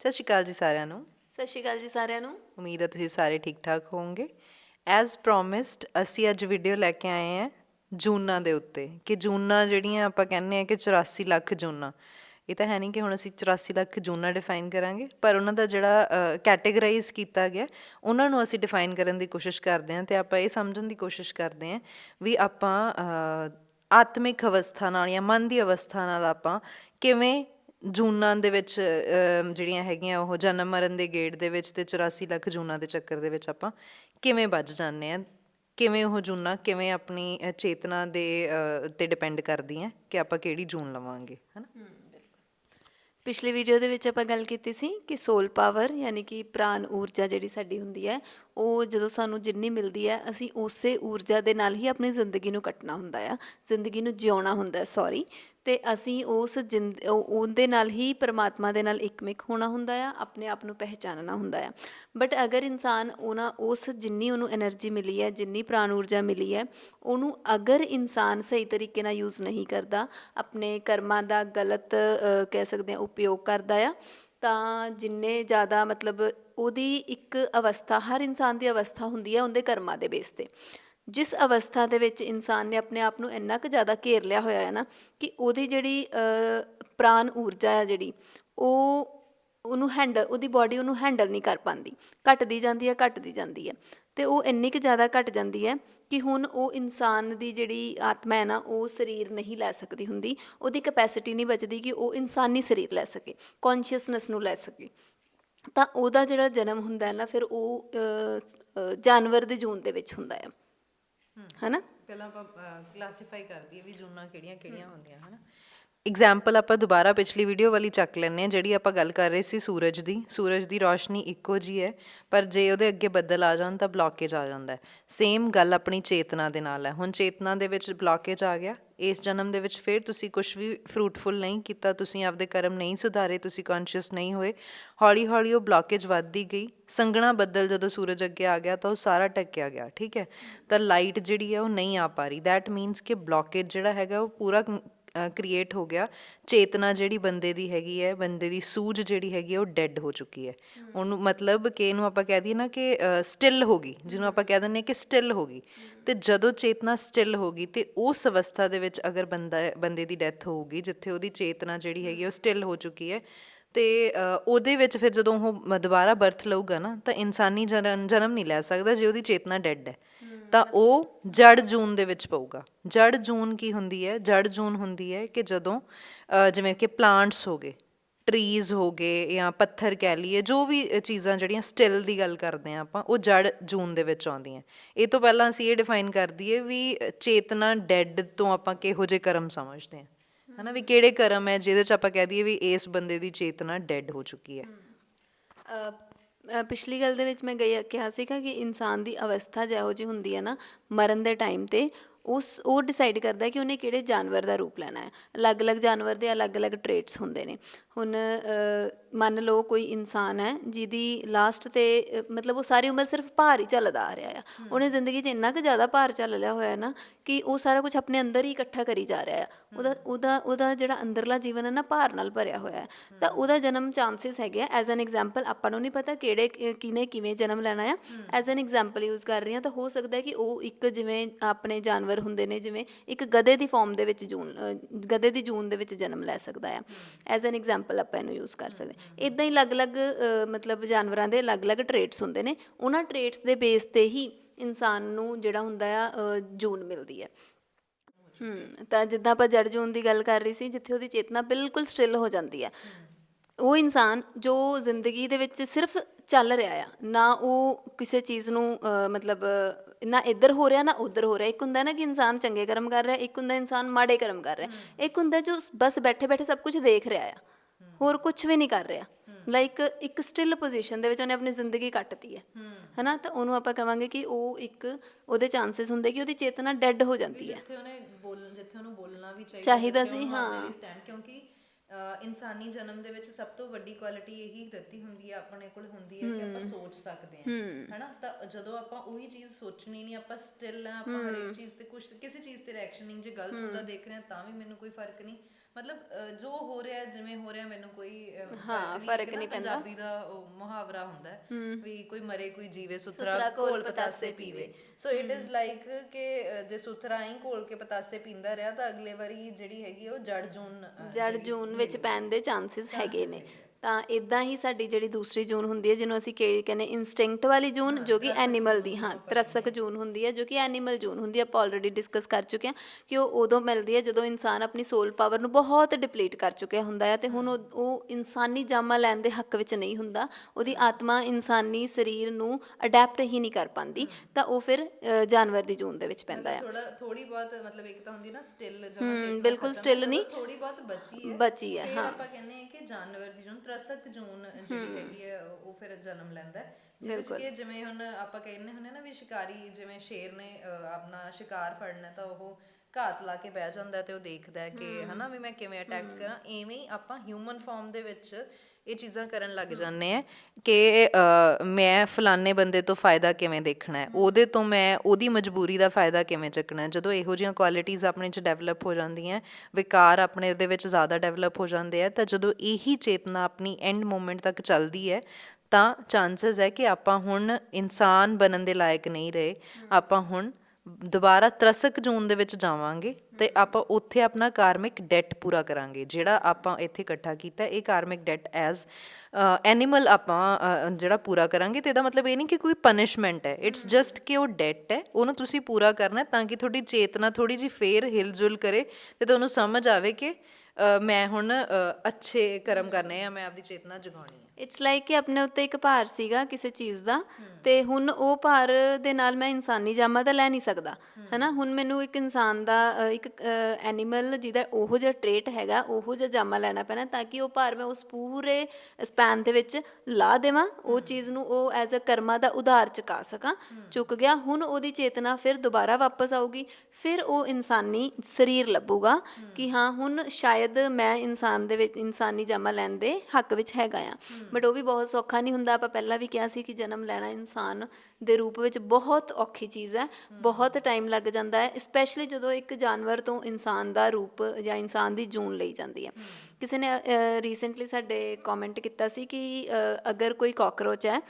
ਸਤਿ ਸ਼੍ਰੀ ਅਕਾਲ ਜੀ ਸਾਰਿਆਂ ਨੂੰ। ਸਤਿ ਸ਼੍ਰੀ ਅਕਾਲ ਜੀ ਸਾਰਿਆਂ ਨੂੰ। ਉਮੀਦ ਹੈ ਤੁਸੀਂ ਸਾਰੇ ਠੀਕ ਠਾਕ ਹੋਵੋਗੇ। ਐਜ਼ ਪ੍ਰੋਮਿਸਡ ਅਸੀਂ ਅੱਜ ਵੀਡੀਓ ਲੈ ਕੇ ਆਏ ਹਾਂ ਜੂਨਾਂ ਦੇ ਉੱਤੇ। ਕਿ ਜੂਨਾਂ ਜਿਹੜੀਆਂ ਆਪਾਂ ਕਹਿੰਦੇ ਆ ਕਿ 84 ਲੱਖ ਜੂਨਾਂ। ਇਹ ਤਾਂ ਹੈ ਨਹੀਂ ਕਿ ਹੁਣ ਅਸੀਂ 84 ਲੱਖ ਜੂਨਾਂ ਡਿਫਾਈਨ ਕਰਾਂਗੇ ਪਰ ਉਹਨਾਂ ਦਾ ਜਿਹੜਾ ਕੈਟਾਗਰਾਈਜ਼ ਕੀਤਾ ਗਿਆ ਉਹਨਾਂ ਨੂੰ ਅਸੀਂ ਡਿਫਾਈਨ ਕਰਨ ਦੀ ਕੋਸ਼ਿਸ਼ ਕਰਦੇ ਹਾਂ ਤੇ ਆਪਾਂ ਇਹ ਸਮਝਣ ਦੀ ਕੋਸ਼ਿਸ਼ ਕਰਦੇ ਹਾਂ ਵੀ ਆਪਾਂ ਆਤਮਿਕ ਅਵਸਥਾ ਨਾਲ ਜਾਂ ਮਨ ਦੀ ਅਵਸਥਾ ਨਾਲ ਆਪਾਂ ਕਿਵੇਂ ਜੂਨਾਂ ਦੇ ਵਿੱਚ ਜਿਹੜੀਆਂ ਹੈਗੀਆਂ ਉਹ ਜਨਮ ਮਰਨ ਦੇ ਗੇਟ ਦੇ ਵਿੱਚ ਤੇ 84 ਲੱਖ ਜੂਨਾਂ ਦੇ ਚੱਕਰ ਦੇ ਵਿੱਚ ਆਪਾਂ ਕਿਵੇਂ ਵੱਜ ਜਾਂਦੇ ਆ? ਕਿਵੇਂ ਉਹ ਜੂਨਾਂ ਕਿਵੇਂ ਆਪਣੀ ਚੇਤਨਾ ਦੇ ਤੇ ਡਿਪੈਂਡ ਕਰਦੀਆਂ ਕਿ ਆਪਾਂ ਕਿਹੜੀ ਜੂਨ ਲਵਾਂਗੇ, ਹਨਾ? ਪਿਛਲੀ ਵੀਡੀਓ ਦੇ ਵਿੱਚ ਆਪਾਂ ਗੱਲ ਕੀਤੀ ਸੀ ਕਿ ਸੋਲ ਪਾਵਰ ਯਾਨੀ ਕਿ ਪ੍ਰਾਣ ਊਰਜਾ ਜਿਹੜੀ ਸਾਡੀ ਹੁੰਦੀ ਹੈ ਉਹ ਜਦੋਂ ਸਾਨੂੰ ਜਿੰਨੀ ਮਿਲਦੀ ਹੈ, ਅਸੀਂ ਉਸੇ ਊਰਜਾ ਦੇ ਨਾਲ ਹੀ ਆਪਣੀ ਜ਼ਿੰਦਗੀ ਨੂੰ ਕੱਟਣਾ ਹੁੰਦਾ ਆ, ਜ਼ਿੰਦਗੀ ਨੂੰ ਜਿਉਣਾ ਹੁੰਦਾ ਸੌਰੀ ਤੇ ਅਸੀਂ ਉਸ ਜਿੰਦ ਉਹਦੇ ਨਾਲ ਹੀ ਪਰਮਾਤਮਾ ਦੇ ਨਾਲ ਇੱਕਮਿਕ ਹੋਣਾ ਹੁੰਦਾ ਆ, ਆਪਣੇ ਆਪ ਨੂੰ ਪਹਿਚਾਨਣਾ ਹੁੰਦਾ ਆ। ਬਟ ਅਗਰ ਇਨਸਾਨ ਉਹਨਾਂ, ਉਸ ਜਿੰਨੀ ਉਹਨੂੰ એનર્ਜੀ ਮਿਲੀ ਹੈ, ਜਿੰਨੀ ਪ੍ਰਾਣ ਊਰਜਾ ਮਿਲੀ ਹੈ, ਉਹਨੂੰ ਅਗਰ ਇਨਸਾਨ ਸਹੀ ਤਰੀਕੇ ਨਾਲ ਯੂਜ਼ ਨਹੀਂ ਕਰਦਾ, ਆਪਣੇ ਕਰਮਾਂ ਦਾ ਗਲਤ ਕਹਿ ਸਕਦੇ ਆ ਉਪਯੋਗ ਕਰਦਾ ਆ ਤਾਂ ਜਿੰਨੇ ਜ਼ਿਆਦਾ ਮਤਲਬ ਉਹਦੀ ਇੱਕ ਅਵਸਥਾ, ਹਰ ਇਨਸਾਨ ਦੀ ਅਵਸਥਾ ਹੁੰਦੀ ਹੈ ਉਹਦੇ ਕਰਮਾਂ ਦੇ ਬੇਸ ਤੇ। ਜਿਸ ਅਵਸਥਾ ਦੇ ਵਿੱਚ ਇਨਸਾਨ ਨੇ ਆਪਣੇ ਆਪ ਨੂੰ ਇੰਨਾ ਕੁ ਜ਼ਿਆਦਾ ਘੇਰ ਲਿਆ ਹੋਇਆ ਹੈ ਨਾ ਕਿ ਉਹਦੀ ਜਿਹੜੀ ਪ੍ਰਾਣ ਊਰਜਾ ਹੈ ਜਿਹੜੀ, ਉਹ ਉਹਨੂੰ ਹੈਂਡਲ ਉਹਦੀ ਬਾਡੀ ਉਹਨੂੰ ਹੈਂਡਲ ਨਹੀਂ ਕਰ ਪਾਉਂਦੀ। ਘਟਦੀ ਜਾਂਦੀ ਹੈ, ਘਟਦੀ ਜਾਂਦੀ ਹੈ। ਤੇ ਉਹ ਇੰਨੀ ਕੁ ਜ਼ਿਆਦਾ ਘਟ ਜਾਂਦੀ ਹੈ ਕਿ ਹੁਣ ਉਹ ਇਨਸਾਨ ਦੀ ਜਿਹੜੀ ਆਤਮਾ ਹੈ ਨਾ ਉਹ ਸਰੀਰ ਨਹੀਂ ਲੈ ਸਕਦੀ ਹੁੰਦੀ। ਉਹਦੀ ਕੈਪੈਸਿਟੀ ਨਹੀਂ ਬਚਦੀ ਕਿ ਉਹ ਇਨਸਾਨੀ ਸਰੀਰ ਲੈ ਸਕੇ ਕੌਨਸ਼ੀਅਸਨੈਸ ਨੂੰ ਲੈ ਸਕੇ। ਤਾਂ ਉਹਦਾ ਜਿਹੜਾ ਜਨਮ ਹੁੰਦਾ ਹੈ ਨਾ ਫਿਰ ਉਹ ਜਾਨਵਰ ਦੇ ਜੂਨ ਦੇ ਵਿੱਚ ਹੁੰਦਾ ਹੈ। ਹੈਨਾ? ਪਹਿਲਾਂ ਆਪਾਂ ਕਲਾਸੀਫਾਈ ਕਰ ਦਈਏ ਵੀ ਜੂਨਾਂ ਕਿਹੜੀਆਂ ਕਿਹੜੀਆਂ ਹੁੰਦੀਆਂ ਹਨਾ? ਐਗਜ਼ਾਮਪਲ ਆਪਾਂ ਦੁਬਾਰਾ ਪਿਛਲੀ ਵੀਡੀਓ ਵਾਲੀ ਚੱਕ ਲੈਂਦੇ ਹਾਂ, ਜਿਹੜੀ ਆਪਾਂ ਗੱਲ ਕਰ ਰਹੇ ਸੀ ਸੂਰਜ ਦੀ। ਸੂਰਜ ਦੀ ਰੋਸ਼ਨੀ ਇੱਕੋ ਜੀ ਹੈ, ਪਰ ਜੇ ਉਹਦੇ ਅੱਗੇ ਬੱਦਲ ਆ ਜਾਣ ਤਾਂ ਬਲੌਕੇਜ ਆ ਜਾਂਦਾ ਹੈ। ਸੇਮ ਗੱਲ ਆਪਣੀ ਚੇਤਨਾ ਦੇ ਨਾਲ ਹੈ। ਹੁਣ ਚੇਤਨਾ ਦੇ ਵਿੱਚ ਬਲੌਕੇਜ ਆ ਗਿਆ। ਇਸ ਜਨਮ ਦੇ ਵਿੱਚ ਫਿਰ ਤੁਸੀਂ ਕੁਝ ਵੀ ਫਰੂਟਫੁਲ ਨਹੀਂ ਕੀਤਾ, ਤੁਸੀਂ ਆਪਦੇ ਕਰਮ ਨਹੀਂ ਸੁਧਾਰੇ, ਤੁਸੀਂ ਕੌਨਸ਼ੀਅਸ ਨਹੀਂ ਹੋਏ। ਹੌਲੀ ਹੌਲੀ ਉਹ ਬਲੌਕੇਜ ਵੱਧਦੀ ਗਈ। ਸੰਗਣਾ ਬੱਦਲ ਜਦੋਂ ਸੂਰਜ ਅੱਗੇ ਆ ਗਿਆ ਤਾਂ ਉਹ ਸਾਰਾ ਟੱਕਿਆ ਗਿਆ, ਠੀਕ ਹੈ? ਤਾਂ ਲਾਈਟ ਜਿਹੜੀ ਹੈ ਉਹ ਨਹੀਂ ਆ ਪਾ ਰਹੀ। ਥੈਟ ਮੀਨਸ ਕਿ ਬਲੌਕੇਜ ਜਿਹੜਾ ਹੈਗਾ ਉਹ ਪੂਰਾ ਕ੍ਰੀਏਟ ਹੋ ਗਿਆ। ਚੇਤਨਾ ਜਿਹੜੀ ਬੰਦੇ ਦੀ ਹੈਗੀ ਹੈ, ਬੰਦੇ ਦੀ ਸੂਝ ਜਿਹੜੀ ਹੈਗੀ ਹੈ, ਉਹ ਡੈੱਡ ਹੋ ਚੁੱਕੀ ਹੈ। ਉਹਨੂੰ ਮਤਲਬ ਕਿ ਇਹਨੂੰ ਆਪਾਂ ਕਹਿ ਦਈਏ ਨਾ ਕਿ ਸਟਿਲ ਹੋ ਗਈ। ਜਿਹਨੂੰ ਆਪਾਂ ਕਹਿ ਦਿੰਦੇ ਹਾਂ ਕਿ ਸਟਿਲ ਹੋ ਗਈ। ਤੇ ਜਦੋਂ ਚੇਤਨਾ ਸਟਿਲ ਹੋ ਗਈ ਤੇ ਉਸ ਅਵਸਥਾ ਦੇ ਵਿੱਚ ਅਗਰ ਬੰਦਾ, ਬੰਦੇ ਦੀ ਡੈਥ ਹੋਊਗੀ, ਜਿੱਥੇ ਉਹਦੀ ਚੇਤਨਾ ਜਿਹੜੀ ਹੈਗੀ ਉਹ ਸਟਿਲ ਹੋ ਚੁੱਕੀ ਹੈ ਤੇ ਉਹਦੇ ਵਿੱਚ ਫਿਰ ਜਦੋਂ ਉਹ ਦੁਬਾਰਾ ਬਰਥ ਲਊਗਾ ਨਾ ਤਾਂ ਇਨਸਾਨੀ ਜਨਮ ਜਨਮ ਨਹੀਂ ਲੈ ਸਕਦਾ ਜੇ ਉਹਦੀ ਚੇਤਨਾ ਡੈੱਡ ਹੈ। ਤਾਂ ਉਹ ਜੜ ਜੂਨ ਦੇ ਵਿੱਚ ਪਊਗਾ। ਜੜ ਜੂਨ ਕੀ ਹੁੰਦੀ ਹੈ? ਜੜ ਜੂਨ ਹੁੰਦੀ ਹੈ ਕਿ ਜਦੋਂ ਜਿਵੇਂ ਕਿ ਪਲਾਂਟਸ ਹੋ ਗਏ ਟਰੀਜ਼ ਹੋ ਗਏ ਜਾਂ ਪੱਥਰ ਕਹਿ ਲਈਏ ਜੋ ਵੀ ਚੀਜ਼ਾਂ ਜਿਹੜੀਆਂ ਸਟਿਲ ਦੀ ਗੱਲ ਕਰਦੇ ਆ ਆਪਾਂ ਉਹ ਜੜ ਜੂਨ ਦੇ ਵਿੱਚ ਆਉਂਦੀਆਂ। ਇਹ ਤੋਂ ਪਹਿਲਾਂ ਅਸੀਂ ਇਹ ਡਿਫਾਈਨ ਕਰ ਦਈਏ ਵੀ ਚੇਤਨਾ ਡੈੱਡ ਤੋਂ ਆਪਾਂ ਕਿਹੋ ਜਿਹੇ ਕਰਮ ਸਮਝਦੇ ਆ ਹਨਾ, ਵੀ ਕਿਹੜੇ ਕਰਮ ਹੈ ਜਿਹਦੇ ਚ ਆਪਾਂ ਕਹਿ ਦਈਏ ਵੀ ਇਸ ਬੰਦੇ ਦੀ ਚੇਤਨਾ ਡੈੱਡ ਹੋ ਚੁੱਕੀ ਹੈ। ਪਿਛਲੀ ਗੱਲ ਦੇ ਵਿੱਚ ਮੈਂ ਗਈ, ਕਿਹਾ ਸੀਗਾ ਕਿ ਇਨਸਾਨ ਦੀ ਅਵਸਥਾ ਜਿਹੋ ਜਿਹੀ ਹੁੰਦੀ ਹੈ ਨਾ, ਮਰਨ ਦੇ ਟਾਈਮ ਤੇ, ਉਸ, ਉਹ ਡਿਸਾਈਡ ਕਰਦਾ ਕਿ ਉਹਨੇ ਕਿਹੜੇ ਜਾਨਵਰ ਦਾ ਰੂਪ ਲੈਣਾ ਹੈ। ਅਲੱਗ-ਅਲੱਗ ਜਾਨਵਰ ਦੇ ਅਲੱਗ-ਅਲੱਗ ਟ੍ਰੇਟਸ ਹੁੰਦੇ ਨੇ। ਹੁਣ ਮੰਨ ਲਓ ਕੋਈ ਇਨਸਾਨ ਹੈ ਜਿਹਦੀ ਲਾਸਟ ਤੇ ਮਤਲਬ ਉਹ ਸਾਰੀ ਉਮਰ ਸਿਰਫ ਭਾਰ ਹੀ ਚੱਲਦਾ ਆ ਰਿਹਾ ਆ। ਉਹਨੇ ਜ਼ਿੰਦਗੀ 'ਚ ਇੰਨਾ ਕੁ ਜ਼ਿਆਦਾ ਭਾਰ ਚੱਲ ਲਿਆ ਹੋਇਆ ਹੈ ਨਾ ਕਿ ਉਹ ਸਾਰਾ ਕੁਝ ਆਪਣੇ ਅੰਦਰ ਹੀ ਇਕੱਠਾ ਕਰੀ ਜਾ ਰਿਹਾ ਆ। ਉਹਦਾ ਉਹਦਾ ਉਹਦਾ ਜਿਹੜਾ ਅੰਦਰਲਾ ਜੀਵਨ ਹੈ ਨਾ ਭਾਰ ਨਾਲ ਭਰਿਆ ਹੋਇਆ ਹੈ। ਤਾਂ ਉਹਦਾ ਜਨਮ ਚਾਂਸਸ ਹੈਗੇ ਆ। ਐਜ਼ ਐਨ ਐਗਜ਼ਾਮਪਲ ਆਪਾਂ ਨੂੰ ਨਹੀਂ ਪਤਾ ਕਿਹੜੇ ਕਿ- ਕਿਹਨੇ ਕਿਵੇਂ ਜਨਮ ਲੈਣਾ ਆ। ਐਜ਼ ਐਨ ਐਗਜ਼ਾਮਪਲ ਯੂਜ਼ ਕਰ ਰਹੀ ਹਾਂ ਤਾਂ ਹੋ ਸਕਦਾ ਹੈ ਕਿ ਉਹ ਇੱਕ ਜਿਵੇਂ ਆਪਣੇ ਜਾਨਵਰ ਹੁੰਦੇ ਨੇ ਜਿਵੇਂ ਇੱਕ ਗਧੇ ਦੀ ਫਾਰਮ ਦੇ ਵਿੱਚ ਜੂਨ ਗਧੇ ਦੀ ਜੂਨ ਦੇ ਵਿੱਚ ਜਨਮ ਲੈ ਸਕਦਾ ਆ। ਐਜ਼ ਐਨ ਐਗਜ਼ਾਮਪਲ ਆਪਾਂ ਇਹਨੂੰ ਯੂਜ਼ ਕਰ ਸਕਦੇ। ਇਦਾਂ ਹੀ ਅਲੱਗ-ਅਲੱਗ ਮਤਲਬ ਜਾਨਵਰਾਂ ਦੇ ਅਲੱਗ-ਅਲੱਗ ਟ੍ਰੇਟਸ ਹੁੰਦੇ ਨੇ। ਉਹਨਾਂ ਟ੍ਰੇਟਸ ਦੇ ਬੇਸ ਤੇ ਹੀ ਇਨਸਾਨ ਨੂੰ ਜਿਹੜਾ ਹੁੰਦਾ ਆ ਜੂਨ ਮਿਲਦੀ ਹੈ। ਹੂੰ ਤਾਂ ਜਿੱਦਾਂ ਆਪਾਂ ਜੜ ਜੂਨ ਦੀ ਗੱਲ ਕਰ ਰਹੀ ਸੀ ਜਿੱਥੇ ਉਹਦੀ ਚੇਤਨਾ ਬਿਲਕੁਲ ਸਟਿਲ ਹੋ ਜਾਂਦੀ ਹੈ ਉਹ ਇਨਸਾਨ ਜੋ ਜ਼ਿੰਦਗੀ ਦੇ ਵਿੱਚ ਸਿਰਫ ਚੱਲ ਰਿਹਾ ਆ ਨਾ ਉਹ ਕਿਸੇ ਚੀਜ਼ ਨੂੰ ਮਤਲਬ ਨਾ ਇੱਧਰ ਹੋ ਰਿਹਾ ਨਾ ਉੱਧਰ ਹੋ ਰਿਹਾ। ਇੱਕ ਹੁੰਦਾ ਨਾ ਕਿ ਇਨਸਾਨ ਚੰਗੇ ਕਰਮ ਕਰ ਰਿਹਾ ਇੱਕ ਹੁੰਦਾ ਇਨਸਾਨ ਮਾੜੇ ਕਰਮ ਕਰ ਰਿਹਾ। ਇੱਕ ਹੁੰਦਾ ਜੋ ਬਸ ਬੈਠੇ ਬੈਠੇ ਸਭ ਕੁਝ ਦੇਖ ਰਿਹਾ ਆ। ਹੋਰ ਕੁਝ ਵੀ ਨਹੀਂ ਕਰ ਰਿਹਾ। ਲਾਈਕ ਇੱਕ ਸਟਿਲ ਪੋਜੀਸ਼ਨ ਦੇ ਵਿੱਚ ਉਹਨੇ ਆਪਣੀ ਜ਼ਿੰਦਗੀ ਕੱਟਤੀ ਹੈ। ਹਨਾ? ਤਾਂ ਉਹਨੂੰ ਆਪਾਂ ਕਵਾਂਗੇ ਕਿ ਉਹ ਇੱਕ ਉਹਦੇ ਚਾਂਸਸ ਹੁੰਦੇ ਕਿ ਉਹਦੀ ਚੇਤਨਾ ਡੈੱਡ ਹੋ ਜਾਂਦੀ ਹੈ। ਜਿੱਥੇ ਉਹਨੇ ਬੋਲ ਜਿੱਥੇ ਉਹਨੂੰ ਬੋਲਣਾ ਵੀ ਚਾਹੀਦਾ ਸੀ, ਹਾਂ। ਕਿਉਂਕਿ ਇਨਸਾਨੀ ਜਨਮ ਦੇ ਵਿੱਚ ਸਭ ਤੋਂ ਵੱਡੀ ਕੁਆਲਿਟੀ ਇਹੀ ਦਿੱਤੀ ਹੁੰਦੀ ਹੈ ਆਪਣੇ ਕੋਲ ਹੁੰਦੀ ਹੈ ਕਿ ਆਪਾਂ ਸੋਚ ਸਕਦੇ ਹਾਂ। ਹੈਨਾ? ਤਾਂ ਜਦੋਂ ਆਪਾਂ ਉਹੀ ਚੀਜ਼ ਸੋਚਣੀ ਨਹੀਂ ਆਪਾਂ ਸਟਿਲ ਆ ਆਪਾਂ ਹਰੇਕ ਚੀਜ਼ ਤੇ ਕੁਝ ਕਿਸੇ ਚੀਜ਼ ਤੇ ਰਿਐਕਸ਼ਨ ਨਹੀਂ ਜੇ ਗਲਤ ਹੁੰਦਾ ਦੇਖ ਰਹੇ ਤਾਂ ਵੀ ਮੈਨੂੰ ਕੋਈ ਫ਼ਰਕ ਨਹੀਂ। ਮਤਲਬ ਜੋ ਹੋ ਰਿਹਾ ਜਿਵੇਂ ਹੋ ਮੈਨੂੰ ਕੋਈ ਹਾਂ, ਫ਼ਰਕ ਨਹੀਂ ਪੈਂਦਾ। ਪੰਜਾਬੀ ਦਾ ਉਹ ਮੁਹਾਵਰਾ ਹੁੰਦਾ ਹੈ ਵੀ ਕੋਈ ਮਰੇ ਕੋਈ ਜੀਵੇ ਘੋਲ ਘੋਲ ਪਤਾਸੇ ਪੀਵੇ। ਸੋ ਇਟ ਇਜ਼ ਲਾਈਕ ਕਿ ਜੇ ਸੁਥਰਾ ਹੀ ਘੋਲ ਕੇ ਪਤਾਸੇ ਪੀਂਦਾ ਰਿਹਾ ਤਾਂ ਅਗਲੇ ਵਾਰੀ ਜਿਹੜੀ ਹੈਗੀ ਉਹ ਜੜ ਜੂਨ ਜੜ ਜੂਨ ਵਿੱਚ ਪੈਣ ਦੇ ਚਾਂਸਸ ਹੈਗੇ ਨੇ। ਤਾਂ ਇਦਾਂ ਹੀ ਸਾਡੀ ਜਿਹੜੀ ਦੂਸਰੀ ਜੂਨ ਹੁੰਦੀ ਹੈ ਜਿਹਨੂੰ ਅਸੀਂ ਕਿ ਕਹਿੰਦੇ ਇਨਸਟਿੰਕਟ ਵਾਲੀ ਜੂਨ ਜੋ ਕਿ ਐਨੀਮਲ ਦੀ ਹਾਂ ਤਰਸਕ ਜੂਨ ਹੁੰਦੀ ਹੈ ਜੋ ਕਿ ਐਨੀਮਲ ਜੂਨ ਹੁੰਦੀ ਹੈ ਆਪਾਂ ਆਲਰੇਡੀ ਡਿਸਕਸ ਕਰ ਚੁੱਕੇ ਹਾਂ ਕਿ ਉਹ ਉਦੋਂ ਮਿਲਦੀ ਹੈ ਜਦੋਂ ਇਨਸਾਨ ਆਪਣੀ ਸੋਲ ਪਾਵਰ ਨੂੰ ਬਹੁਤ ਡਿਪਲੀਟ ਕਰ ਚੁੱਕਿਆ ਹੁੰਦਾ ਹੈ ਤੇ ਹੁਣ ਉਹ ਉਹ ਇਨਸਾਨੀ ਜਾਮਾ ਲੈਣ ਦੇ ਹੱਕ ਵਿੱਚ ਨਹੀਂ ਹੁੰਦਾ ਉਹਦੀ ਆਤਮਾ ਇਨਸਾਨੀ ਸਰੀਰ ਨੂੰ ਅਡੈਪਟ ਹੀ ਨਹੀਂ ਕਰ ਪਾਉਂਦੀ ਤਾਂ ਉਹ ਫਿਰ ਜਾਨਵਰ ਦੀ ਜੂਨ ਦੇ ਵਿੱਚ ਪੈਂਦਾ ਹੈ। ਥੋੜਾ ਥੋੜੀ ਬਹੁਤ ਮਤਲਬ ਇੱਕ ਤਾਂ ਹੁੰਦੀ ਨਾ ਸਟਿਲ ਜਮਾ ਬਿਲਕੁਲ ਹੈ, ਨਹੀਂ। ਥੋੜੀ ਬਹੁਤ ਬਚੀ ਹੈ। ਬਚੀ ਹੈ, ਹਾਂ। ਆਪਾਂ ਕਹਿੰਦੇ ਹਾਂ ਕਿ ਜਾਨਵਰ ਦੀ ਜੂਨ ਤਰਸਕ ਜੂਨ ਜਿਹੜੀ ਹੈਗੀ ਹੈ ਉਹ ਫਿਰ ਜਨਮ ਲੈਂਦਾ ਜਿਹਦੇ ਕਿ ਜਿਵੇਂ ਹੁਣ ਆਪਾਂ ਕਹਿੰਦੇ ਹੁੰਦੇ ਨਾ ਵੀ ਸ਼ਿਕਾਰੀ ਜਿਵੇਂ ਸ਼ੇਰ ਨੇ ਆਪਣਾ ਸ਼ਿਕਾਰ ਫੜਨਾ ਤਾਂ ਉਹ ਘਾਤ ਲਾ ਕੇ ਬਹਿ ਜਾਂਦਾ ਤੇ ਉਹ ਦੇਖਦਾ ਹੈ ਕਿ ਹਨਾ ਵੀ ਮੈਂ ਕਿਵੇਂ ਅਟੈਕ ਕਰਾਂ ਐਵੇਂ ਹੀ ਆਪਾਂ ਹਿਊਮਨ ਫਾਰਮ ਦੇ ਵਿੱਚ ਇਹ ਚੀਜ਼ਾਂ ਕਰਨ ਲੱਗ ਜਾਂਦੇ ਆ ਕਿ ਮੈਂ ਫਲਾਣੇ ਬੰਦੇ ਤੋਂ ਫਾਇਦਾ ਕਿਵੇਂ ਦੇਖਣਾ ਹੈ? ਉਹਦੇ ਤੋਂ ਮੈਂ ਉਹਦੀ ਮਜਬੂਰੀ ਦਾ ਫਾਇਦਾ ਕਿਵੇਂ ਚੱਕਣਾ ਹੈ? ਜਦੋਂ ਇਹੋ ਜਿਹੀਆਂ ਕੁਆਲਿਟੀਆਂ ਆਪਣੇ ਚ ਡਿਵੈਲਪ ਹੋ ਜਾਂਦੀਆਂ ਵਿਕਾਰ ਆਪਣੇ ਦੇ ਵਿੱਚ ਜ਼ਿਆਦਾ ਡਿਵੈਲਪ ਹੋ ਜਾਂਦੇ ਆ ਤਾਂ ਜਦੋਂ ਇਹੀ ਚੇਤਨਾ ਆਪਣੀ ਐਂਡ ਮੂਮੈਂਟ ਤੱਕ ਚੱਲਦੀ ਹੈ ਤਾਂ ਚਾਂਸਸ ਹੈ ਕਿ ਆਪਾਂ ਹੁਣ ਇਨਸਾਨ ਬਣਨ ਦੇ ਲਾਇਕ ਨਹੀਂ ਰਹੇ ਆਪਾਂ ਹੁਣ ਦੁਬਾਰਾ ਤਰਸਕ ਜੂਨ ਦੇ ਵਿੱਚ ਜਾਵਾਂਗੇ ਤੇ ਆਪਾਂ ਉੱਥੇ ਆਪਣਾ ਕਾਰਮਿਕ ਡੈਟ ਪੂਰਾ ਕਰਾਂਗੇ, ਜਿਹੜਾ ਆਪਾਂ ਇੱਥੇ ਇਕੱਠਾ ਕੀਤਾ, ਇਹ ਕਾਰਮਿਕ ਡੈਟ ਐਜ਼ ਐਨੀਮਲ ਆਪਾਂ ਜਿਹੜਾ ਪੂਰਾ ਕਰਾਂਗੇ ਤੇ ਇਹਦਾ ਮਤਲਬ ਇਹ ਨਹੀਂ ਕਿ ਕੋਈ ਪਨਿਸ਼ਮੈਂਟ ਹੈ ਇਟਸ ਜਸਟ ਕਿ ਉਹ ਡੈਟ ਹੈ, ਉਹਨੂੰ ਤੁਸੀਂ ਪੂਰਾ ਕਰਨਾ ਤਾਂ ਕਿ ਤੁਹਾਡੀ ਚੇਤਨਾ ਥੋੜੀ ਜੀ ਫੇਰ ਹਿਲਜੁਲ ਕਰੇ ਤੇ ਤੁਹਾਨੂੰ ਸਮਝ ਆਵੇ ਕਿ ਮੈਂ ਹੁਣ ਅੱਛੇ ਕਰਮ ਕਰਨੇ ਆ, ਮੈਂ ਆਪਦੀ ਚੇਤਨਾ ਜਗਾਉਣੀ ਹੈ ਇਟਸ ਲਾਈਕ ਕਿ ਆਪਣੇ ਉੱਤੇ ਇੱਕ ਭਾਰ ਸੀਗਾ ਕਿਸੇ ਚੀਜ਼ ਦਾ, ਤੇ ਹੁਣ ਉਹ ਭਾਰ ਦੇ ਨਾਲ ਮੈਂ ਇਨਸਾਨੀ ਜਾਮਾ ਤਾਂ ਲੈ ਨਹੀਂ ਸਕਦਾ, ਹੈਨਾ? ਹੁਣ ਮੈਨੂੰ ਇੱਕ ਇਨਸਾਨ ਦਾ ਇੱਕ ਐਨੀਮਲ ਜਿਹਦਾ ਉਹੋ ਜਿਹਾ ਟ੍ਰੇਟ ਹੈਗਾ, ਉਹੋ ਜਿਹਾ ਜਾਮਾ ਲੈਣਾ ਪੈਣਾ ਤਾਂ ਕਿ ਉਹ ਭਾਰ ਮੈਂ ਉਸ ਪੂਰੇ ਸਪੈਨ ਦੇ ਵਿੱਚ ਲਾ ਦੇਵਾਂ, ਉਹ ਚੀਜ਼ ਨੂੰ ਉਹ ਐਜ਼ ਅ ਕਰਮਾ ਦਾ ਉਧਾਰ ਚੁਕਾ ਸਕਾਂ। ਚੁੱਕ ਗਿਆ, ਹੁਣ ਉਹਦੀ ਚੇਤਨਾ ਫਿਰ ਦੁਬਾਰਾ ਵਾਪਸ ਆਊਗੀ, ਫਿਰ ਉਹ ਇਨਸਾਨੀ ਸਰੀਰ ਲੱਭੂਗਾ ਕਿ ਹਾਂ, ਹੁਣ ਸ਼ਾਇਦ ਮੈਂ ਇਨਸਾਨ ਦੇ ਵਿੱਚ ਇਨਸਾਨੀ ਜਾਮਾ ਲੈਣ ਦੇ ਹੱਕ ਵਿੱਚ ਹੈਗਾ ਆ। ਬਟ ਉਹ ਵੀ ਬਹੁਤ ਸੌਖਾ ਨਹੀਂ ਹੁੰਦਾ। ਆਪਾਂ ਪਹਿਲਾਂ ਵੀ ਕਿਹਾ ਸੀ ਕਿ ਜਨਮ ਲੈਣਾ ਇਨਸਾਨ ਦੇ ਰੂਪ ਵਿੱਚ ਬਹੁਤ ਔਖੀ ਚੀਜ਼ ਹੈ। ਬਹੁਤ ਟਾਈਮ ਲੱਗ ਜਾਂਦਾ ਹੈ। ਸਪੈਸ਼ਲੀ ਜਦੋਂ ਇੱਕ ਜਾਨਵਰ ਤੋਂ ਇਨਸਾਨ ਦਾ ਰੂਪ ਜਾਂ ਇਨਸਾਨ ਦੀ ਜੂਨ ਲਈ ਜਾਂਦੀ ਹੈ। ਕਿਸੇ ਨੇ ਰੀਸੈਂਟਲੀ ਸਾਡੇ ਕਮੈਂਟ ਕੀਤਾ ਸੀ ਕਿ ਅਗਰ ਕੋਈ ਕਾਕਰੋਚ ਹੈ।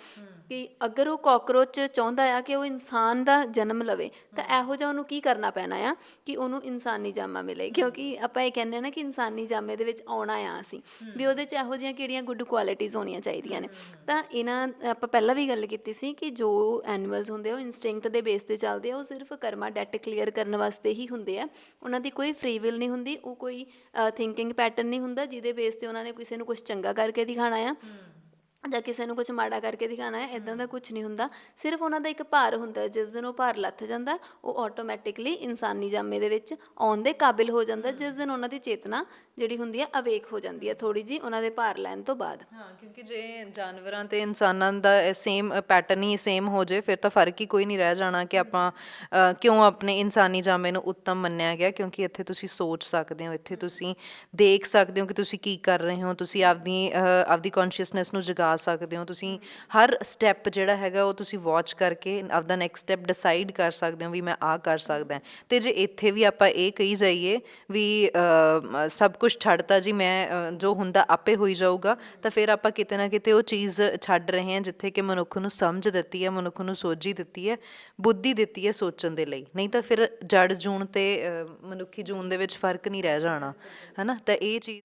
ਕਿ ਅਗਰ ਉਹ ਕਾਕਰੋਚ ਚਾਹੁੰਦਾ ਆ ਕਿ ਉਹ ਇਨਸਾਨ ਦਾ ਜਨਮ ਲਵੇ ਤਾਂ ਇਹੋ ਜਿਹਾ ਉਹਨੂੰ ਕੀ ਕਰਨਾ ਪੈਣਾ ਆ ਕਿ ਉਹਨੂੰ ਇਨਸਾਨੀ ਜਾਮਾ ਮਿਲੇ। ਕਿਉਂਕਿ ਆਪਾਂ ਇਹ ਕਹਿੰਦੇ ਨਾ ਕਿ ਇਨਸਾਨੀ ਜਾਮੇ ਦੇ ਵਿੱਚ ਆਉਣਾ ਆ ਅਸੀਂ ਵੀ ਉਹਦੇ ਚ ਇਹੋ ਜਿਹੀਆਂ ਕਿਹੜੀਆਂ ਗੁੱਡ ਕੁਆਲਿਟੀਆਂ ਹੋਣੀਆਂ ਚਾਹੀਦੀਆਂ ਨੇ। ਤਾਂ ਇਹਨਾਂ ਆਪਾਂ ਪਹਿਲਾਂ ਵੀ ਗੱਲ ਕੀਤੀ ਸੀ ਕਿ ਜੋ ਐਨੀਮਲਸ ਹੁੰਦੇ ਆ ਉਹ ਇਨਸਟਿੰਕਟ ਦੇ ਬੇਸ ਤੇ ਚੱਲਦੇ ਆ ਉਹ ਸਿਰਫ ਕਰਮਾ ਡੈਟ ਕਲੀਅਰ ਕਰਨ ਵਾਸਤੇ ਹੀ ਹੁੰਦੇ ਆ। ਉਹਨਾਂ ਦੀ ਕੋਈ ਫ੍ਰੀ ਵਿਲ ਨਹੀਂ ਹੁੰਦੀ ਉਹ ਕੋਈ ਥਿੰਕਿੰਗ ਪੈਟਰਨ ਨਹੀਂ ਹੁੰਦਾ ਜਿਹਦੇ ਬੇਸ ਤੇ ਉਹਨਾਂ ਨੇ ਕਿਸੇ ਨੂੰ ਕੁਝ ਚੰਗਾ ਕਰਕੇ ਦਿਖਾਣਾ ਆ। ਜਾਂ ਕਿਸੇ ਨੂੰ ਕੁਝ ਮਾੜਾ ਕਰਕੇ ਦਿਖਾਣਾ ਹੈ ਇਦਾਂ ਦਾ ਕੁਝ ਨਹੀਂ ਹੁੰਦਾ। ਸਿਰਫ ਉਹਨਾਂ ਦਾ ਇੱਕ ਭਾਰ ਹੁੰਦਾ ਹੈ, ਜਿਸ ਦਿਨ ਉਹ ਭਾਰ ਲੱਥ ਜਾਂਦਾ ਉਹ ਆਟੋਮੈਟਿਕਲੀ ਇਨਸਾਨੀ ਜਾਮੇ ਦੇ ਵਿੱਚ ਆਉਣ ਦੇ ਕਾਬਿਲ ਹੋ ਜਾਂਦਾ ਜਿਸ ਦਿਨ ਉਹਨਾਂ ਦੀ ਚੇਤਨਾ ਜਿਹੜੀ ਹੁੰਦੀ ਹੈ ਅਵੇਕ ਹੋ ਜਾਂਦੀ ਹੈ ਥੋੜੀ ਜੀ ਉਹਨਾਂ ਦੇ ਭਾਰ ਲੈਣ ਤੋਂ ਬਾਅਦ। ਹਾਂ ਕਿਉਂਕਿ ਜੇ ਜਾਨਵਰਾਂ ਤੇ ਇਨਸਾਨਾਂ ਦਾ ਸੇਮ ਪੈਟਰਨ ਹੀ ਸੇਮ ਹੋ ਜੇ ਫਿਰ ਤਾਂ ਫ਼ਰਕ ਹੀ ਕੋਈ ਨਹੀਂ ਰਹਿ ਜਾਣਾ ਕਿ ਆਪਾਂ ਕਿਉਂ ਆਪਣੇ ਇਨਸਾਨੀ ਜਾਮੇ ਨੂੰ ਉੱਤਮ ਮੰਨਿਆ ਗਿਆ ਕਿਉਂਕਿ ਇੱਥੇ ਤੁਸੀਂ ਸੋਚ ਸਕਦੇ ਹੋ ਇੱਥੇ ਤੁਸੀਂ ਦੇਖ ਸਕਦੇ ਹੋ ਕਿ ਤੁਸੀਂ ਕੀ ਕਰ ਰਹੇ ਹੋ ਤੁਸੀਂ ਆਪਦੀ ਅ, ਆਪਦੀ ਕੌਨਸ਼ੀਅਸਨੈਸ ਨੂੰ ਜਗਾ ਸਕਦੇ ਹੋ। ਤੁਸੀਂ ਹਰ ਸਟੈਪ ਜਿਹੜਾ ਹੈਗਾ ਉਹ ਤੁਸੀਂ ਵਾਚ ਕਰਕੇ ਆਪਦਾ ਨੈਕਸਟ ਸਟੈਪ ਡਿਸਾਈਡ ਕਰ ਸਕਦੇ ਹੋ ਵੀ ਮੈਂ ਆ ਕਰ ਸਕਦਾ ਹਾਂ। ਤੇ ਜੇ ਇੱਥੇ ਵੀ ਆਪਾਂ ਇਹ ਕਹੀ ਜਾਈਏ ਵੀ ਅ, ਮ, ਸਭ ਕੁਝ ਛੱਡਤਾ ਜੀ ਮੈਂ ਜੋ ਹੁੰਦਾ ਆਪੇ ਹੋਈ ਜਾਊਗਾ ਤਾਂ ਫਿਰ ਆਪਾਂ ਕਿਤੇ ਨਾ ਕਿਤੇ ਉਹ ਚੀਜ਼ ਛੱਡ ਰਹੇ ਹਾਂ ਜਿੱਥੇ ਕਿ ਮਨੁੱਖ ਨੂੰ ਸਮਝ ਦਿੱਤੀ ਹੈ ਮਨੁੱਖ ਨੂੰ ਸੋਝੀ ਦਿੱਤੀ ਹੈ ਬੁੱਧੀ ਦਿੱਤੀ ਹੈ ਸੋਚਣ ਦੇ ਲਈ। ਨਹੀਂ ਤਾਂ ਫਿਰ ਜੜ ਜੂਣ ਤੇ ਮਨੁੱਖੀ ਜੂਨ ਦੇ ਵਿੱਚ ਫ਼ਰਕ ਨਹੀਂ ਰਹਿ ਜਾਣਾ ਹਨਾ? ਤਾਂ ਇਹ ਚੀਜ਼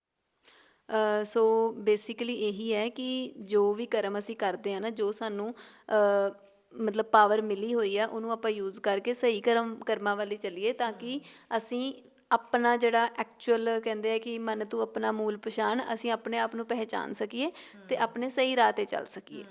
ਸੋ ਬੇਸਿਕਲੀ ਇਹੀ ਹੈ ਕਿ ਜੋ ਵੀ ਕਰਮ ਅਸੀਂ ਕਰਦੇ ਆ ਨਾ ਜੋ ਸਾਨੂੰ ਅ, ਮਤਲਬ ਪਾਵਰ ਮਿਲੀ ਹੋਈ ਆ ਉਹਨੂੰ ਆਪਾਂ ਯੂਜ਼ ਕਰਕੇ ਸਹੀ ਕਰਮ ਕਰਮਾਂ ਵਾਲੀ ਚੱਲੀਏ ਤਾਂ ਕਿ ਅਸੀਂ ਆਪਣਾ ਜਿਹੜਾ ਐਕਚੁਅਲ ਕਹਿੰਦੇ ਆ ਕਿ ਮਨ ਤੂੰ ਆਪਣਾ ਮੂਲ ਪਛਾਣ ਅਸੀਂ ਆਪਣੇ ਆਪ ਨੂੰ ਪਹਿਚਾਨ ਸਕੀਏ ਤੇ ਆਪਣੇ ਸਹੀ ਰਾਹ ਤੇ ਚੱਲ ਸਕੀਏ।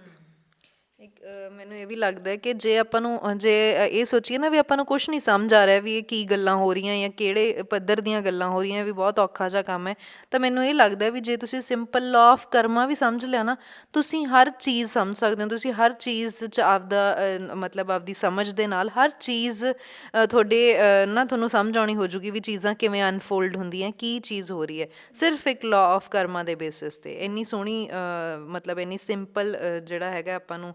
ਮੈਨੂੰ ਇਹ ਵੀ ਲੱਗਦਾ ਕਿ ਜੇ ਆਪਾਂ ਨੂੰ ਜੇ ਇਹ ਸੋਚੀਏ ਨਾ ਵੀ ਆਪਾਂ ਨੂੰ ਕੁਝ ਨਹੀਂ ਸਮਝ ਆ ਰਿਹਾ ਵੀ ਇਹ ਕੀ ਗੱਲਾਂ ਹੋ ਰਹੀਆਂ ਜਾਂ ਕਿਹੜੇ ਪੱਧਰ ਦੀਆਂ ਗੱਲਾਂ ਹੋ ਰਹੀਆਂ ਵੀ ਬਹੁਤ ਔਖਾ ਜਿਹਾ ਕੰਮ ਹੈ, ਤਾਂ ਮੈਨੂੰ ਇਹ ਲੱਗਦਾ ਵੀ ਜੇ ਤੁਸੀਂ ਸਿੰਪਲ ਲਾਅ ਆਫ ਕਰਮਾ ਵੀ ਸਮਝ ਲਿਆ ਨਾ, ਤੁਸੀਂ ਹਰ ਚੀਜ਼ ਸਮਝ ਸਕਦੇ ਹੋ, ਤੁਸੀਂ ਹਰ ਚੀਜ਼ 'ਚ ਆਪਦਾ ਮਤਲਬ ਆਪਦੀ ਸਮਝ ਦੇ ਨਾਲ ਹਰ ਚੀਜ਼ ਤੁਹਾਡੇ ਨਾ ਤੁਹਾਨੂੰ ਸਮਝ ਆਉਣੀ ਹੋ ਜੂਗੀ ਵੀ ਚੀਜ਼ਾਂ ਕਿਵੇਂ ਅਨਫੋਲਡ ਹੁੰਦੀਆਂ, ਕੀ ਚੀਜ਼ ਹੋ ਰਹੀ ਹੈ, ਸਿਰਫ ਇੱਕ ਲਾਅ ਆਫ ਕਰਮਾ ਦੇ ਬੇਸਿਸ ਤੇ। ਇੰਨੀ ਸੋਹਣੀ ਮਤਲਬ ਇੰਨੀ ਸਿੰਪਲ ਜਿਹੜਾ ਹੈਗਾ ਆਪਾਂ ਨੂੰ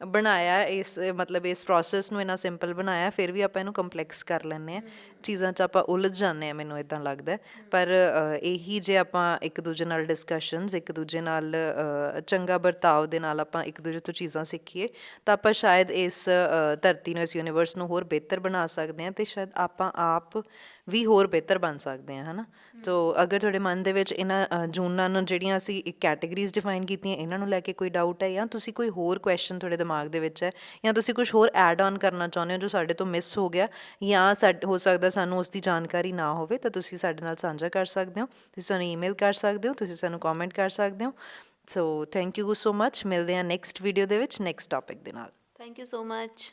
ਬਣਾਇਆ ਇਸ, ਮਤਲਬ ਇਸ ਪ੍ਰੋਸੈਸ ਨੂੰ ਇੰਨਾ ਸਿੰਪਲ ਬਣਾਇਆ, ਫਿਰ ਵੀ ਆਪਾਂ ਇਹਨੂੰ ਕੰਪਲੈਕਸ ਕਰ ਲੈਂਦੇ ਆ ਚੀਜ਼ਾਂ 'ਚ ਆਪਾਂ ਉਲਝ ਜਾਂਦੇ ਆ ਮੈਨੂੰ ਇਦਾਂ ਲੱਗਦਾ ਪਰ ਇਹੀ ਜੇ ਆਪਾਂ ਇੱਕ ਦੂਜੇ ਨਾਲ ਡਿਸਕਸ਼ਨਸ ਇੱਕ ਦੂਜੇ ਨਾਲ ਚੰਗਾ ਵਰਤਾਓ ਦੇ ਨਾਲ ਆਪਾਂ ਇੱਕ ਦੂਜੇ ਤੋਂ ਚੀਜ਼ਾਂ ਸਿੱਖੀਏ, ਤਾਂ ਆਪਾਂ ਸ਼ਾਇਦ ਇਸ ਧਰਤੀ ਨੂੰ, ਇਸ ਯੂਨੀਵਰਸ ਨੂੰ ਹੋਰ ਬਿਹਤਰ ਬਣਾ ਸਕਦੇ ਹਾਂ ਤੇ ਸ਼ਾਇਦ ਆਪਾਂ ਆਪ ਵੀ ਹੋਰ ਬਿਹਤਰ ਬਣ ਸਕਦੇ ਹਾਂ, ਹਨਾ? ਤੋ ਅਗਰ ਤੁਹਾਡੇ ਮਨ ਦੇ ਵਿੱਚ ਇਹਨਾਂ ਜੂਨਾਂ ਨੂੰ ਜਿਹੜੀਆਂ ਅਸੀਂ ਇੱਕ ਕੈਟਾਗਰੀਜ਼ ਡਿਫਾਈਨ ਕੀਤੀਆਂ, ਇਹਨਾਂ ਨੂੰ ਲੈ ਕੇ ਕੋਈ ਡਾਊਟ ਹੈ ਜਾਂ ਤੁਸੀਂ ਕੋਈ ਹੋਰ ਕੁਐਸਚਨ ਤੁਹਾਡੇ ਦਿਮਾਗ ਦੇ ਵਿੱਚ ਹੈ ਜਾਂ ਤੁਸੀਂ ਕੁਝ ਹੋਰ ਐਡ ਆਨ ਕਰਨਾ ਚਾਹੁੰਦੇ ਹੋ ਜੋ ਸਾਡੇ ਤੋਂ ਮਿਸ ਹੋ ਗਿਆ ਜਾਂ ਹੋ ਸਕਦਾ ਸਾਨੂੰ ਉਸ ਦੀ ਜਾਣਕਾਰੀ ਨਾ ਹੋਵੇ, ਤਾਂ ਤੁਸੀਂ ਸਾਡੇ ਨਾਲ ਸਾਂਝਾ ਕਰ ਸਕਦੇ ਹੋ। ਤੁਸੀਂ ਸਾਨੂੰ ਈਮੇਲ ਕਰ ਸਕਦੇ ਹੋ, ਤੁਸੀਂ ਸਾਨੂੰ ਕਮੈਂਟ ਕਰ ਸਕਦੇ ਹੋ। So thank you so much ਮਿਲਦੇ ਹਾਂ ਨੈਕਸਟ ਵੀਡੀਓ ਦੇ ਵਿੱਚ ਨੈਕਸਟ ਟਾਪਿਕ ਦੇ ਨਾਲ। Thank you so much